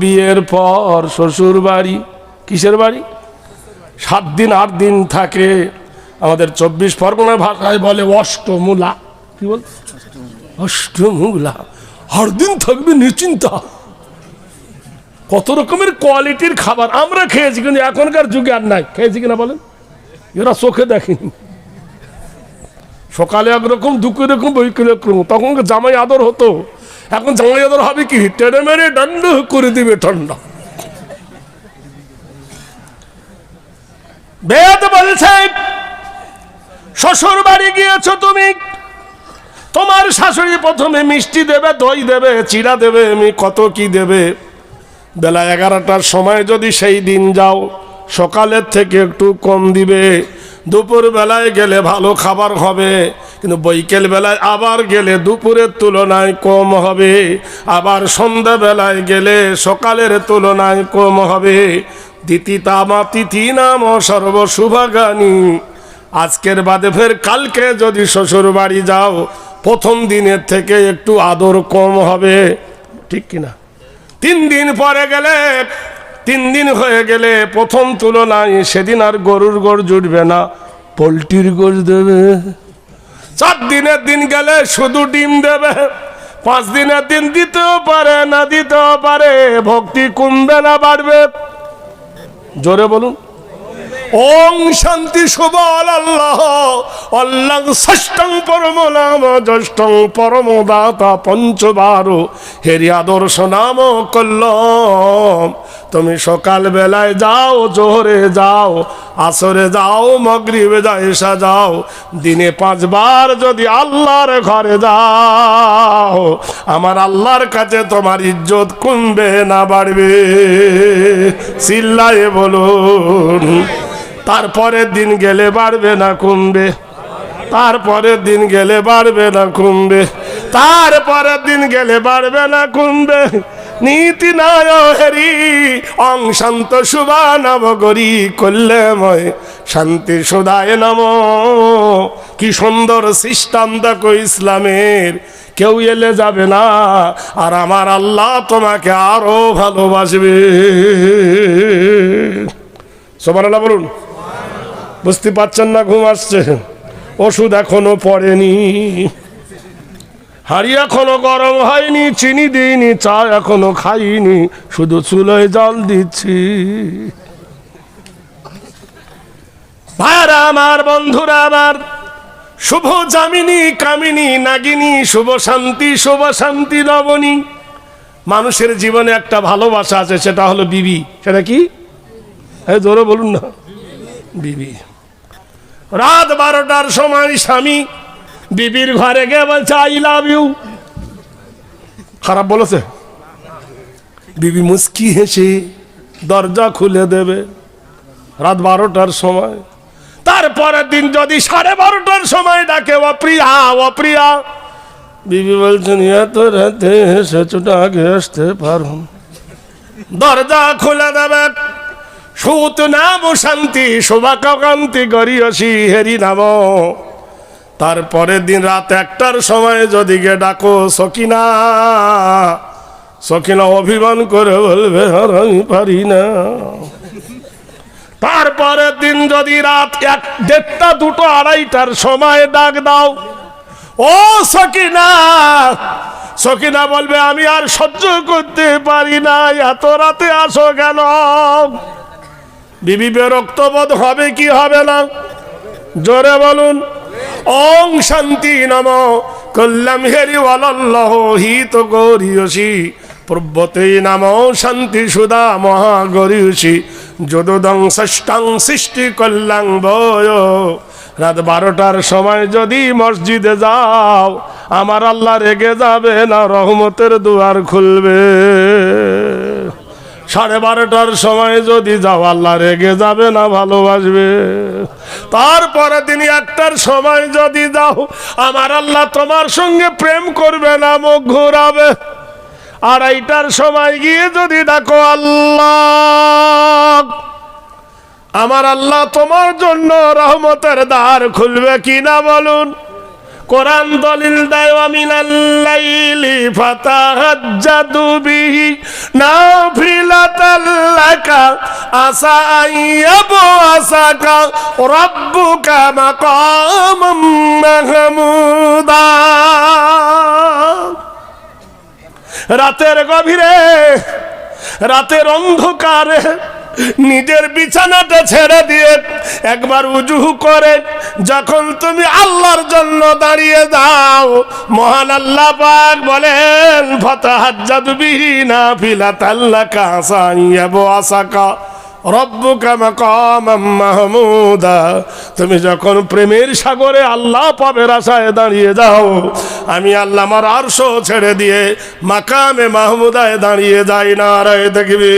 বিয়ের পর শ্বশুর বাড়ি, কিসের বাড়ি? সাত দিন, আট দিন থাকে আমাদের চব্বিশ পরগনা ভাষায় বলে অষ্টমূলা। কি বল? অষ্টমূলা। আট দিন থাকবে নিশ্চিন্তা। কত রকমের কোয়ালিটির খাবার আমরা খেয়েছি, কিন্তু এখনকার যুগে আর নাই। খেয়েছি কিনা বলেন? এরা চোখে দেখেনি। সকালে একরকম, দুপুরে এরকম বৈকালে তখন জামাই আদর হতো। এখন জামাই আদর হবে কি? টেনে মেরে দণ্ড করে দিবে ঠান্ডা। বেদ বলছে, শ্বশুর বাড়ি গিয়েছ তুমি? তোমার শাশুড়ি প্রথমে মিষ্টি দেবে, দই দেবে, চিড়া দেবে, আমি কত কি দেবে? বেলা এগারোটার সময় যদি সেই দিন যাও, সকালের থেকে একটু কম দিবে। দুপুর বেলায় গেলে ভালো খাবার হবে। কিন্তু বৈকেল বেলায় আবার গেলে দুপুরের তুলনায় কম হবে। আবার সন্ধ্যাবেলায় গেলে সকালের তুলনায় কম হবে। দিতিতামা তিথি নাম সর্বশুভাগানী আজকের বাদে ফের কালকে যদি শ্বশুর বাড়ি যাও, প্রথম দিনের থেকে একটু আদর কম হবে। ঠিক কিনা? তিন দিন পরে গেলে, তিন দিন হয়ে গেলে প্রথম তুলনায় সেদিন আর গরুর গোড় জুটবে না, পোলট্রির গোড় দেবে। চার দিনের দিন গেলে শুধু ডিম দেবে। পাঁচ দিনের দিন দিতেও পারে, না দিতেও পারে, ভক্তি কমবে না, বাড়বে। জোরে বলুন। ওং শান্তি শুভ আল্লাহ অল্লাং ষষ্ঠং পরম নাম জ্যেষ্ঠং পরম দাতা পঞ্চবার। হেরি আদর্শ নাম কল্লম। তুমি সকাল বেলায় যাও, জোহরে যাও, আসরে যাও, মগরিবে যাও এসা যাও। দিনে পাঁচবার যদি আল্লাহর ঘরে যাও, আমার আল্লাহর কাছে তোমার ইজ্জত কমবে না বাড়বে। চিল্লায়ে বলুন। তারপরের দিন গেলে বাড়বে না কমবে। তারপরের দিন গেলে বাড়বে না কমবে। তারপরের দিন গেলে বাড়বে না কমবে। নীতি নায়রি অং শান্ত শুভা নবগরি কল্যাময় শান্তি সুদায় নম। কি সুন্দর সিস্টেম দেখো ইসলামের। কেউ এলে যাবে না। আর আমার আল্লাহ তোমাকে আরও ভালোবাসবে। সবার বলুন। বুঝতে পারছেন না ঘুম আসছে? ওষুধ এখনও পড়েনি। হাড়ি এখনও গরম হয়নি, চিনি দিইনি, চা এখনও খাইনি, শুধু চুলোয় জল দিচ্ছি। ভাইরা আমার, বন্ধুরা আমার, শুভ জামিনী কামিনী, নাগিনী, শুভ শান্তি শুভ শান্তি, নবনী। মানুষের জীবনে একটা ভালোবাসা আছে, সেটা হলো বিবি। সেটা কি? হ্যাঁ জোরে বলুন না। বিবি। রাত বারোটার সময় স্বামী বিবির ঘরে গিয়ে বলছে আই লাভ ইউ খারাপ বলেছে। বিবি মুস্কি হেসে দরজা খুলে দেবে রাত বারোটার সময়। তারপরের দিন যদি সাড়ে বারোটার সময় ডাকে, অপ্রিয়া অপ্রিয়া। বিবি বলছেন এত রাতে এসেছোটা আগে আসতে পারুন দরজা খুলে দেবে সুত নাম শান্তি শোভাকান্তি গরিয়সী হেরি নাম। তারপরের দিন রাত একটার সময় যদি গে ডাকো সকিনা সকিনা অভিমান করে বলবে, আর আমি পারি না। তারপরের দিন যদি রাত এক, দেড়টা, দুটো, আড়াইটার সময় ডাক দাও, ও সকিনা সকিনা বলবে, আমি আর সহ্য করতে পারি না, এত রাতে আসো কেন? বিবি বিরক্ত হবে কি হবে না? জোরে বলুন। ওং শান্তি নম। কল্যাম হেরি ওয়াল্লাহ হিত গরিয়সী। পূর্বতে নাম শান্তি সুদা মহাগরিয়সী। যদুদং ষষ্ঠাং সৃষ্টি কল্যাং বয় রাত বারোটার সময় যদি মসজিদে যাও, আমার আল্লাহ রেগে যাবে না, রহমতের দুয়ার খুলবে। সাড়ে বারোটার সময় যদি যাও, আল্লাহ রেগে যাবে না, ভালোবাসবে। তারপরে তিনি একটার সময় যদি যাও, আমার আল্লাহ তোমার সঙ্গে প্রেম করবে না, মুখ ঘুরাবে। আড়াইটার সময় গিয়ে যদি ডাকো আল্লাহ, আমার আল্লাহ তোমার জন্য রহমতের দ্বার খুলবে কিনা বলুন। কোরআন দলিল দেয় মিনাল্লাইলি ফাতাহাজ্জাদু বিহি নাফিলাতাল লাকা, আসা আইয়াবু আসাকা, রাব্বুকা মাকামাম মাহমুদা। রাতের গভীরে, রাতের অন্ধকারে নিজের বিছানাটা ছেড়ে দিয়ে একবার উজুহু করে, যখন তুমি আল্লাহর জন্য দাঁড়িয়ে যাও, মহান আল্লাহ পাক বলেন, ফতাহাজ্জাদু বিহি নাফিলাতাল্লাকা আসাইয়াবু আসাকা। মাহমুদা। তুমি যখন প্রেমের সাগরে আল্লাহ পাবের আশায় দাঁড়িয়ে যাও, আমি আল্লাহ আমার আরশ ছেড়ে দিয়ে মাকামে মাহমুদায় দাঁড়িয়ে যাই না রায় দেখবি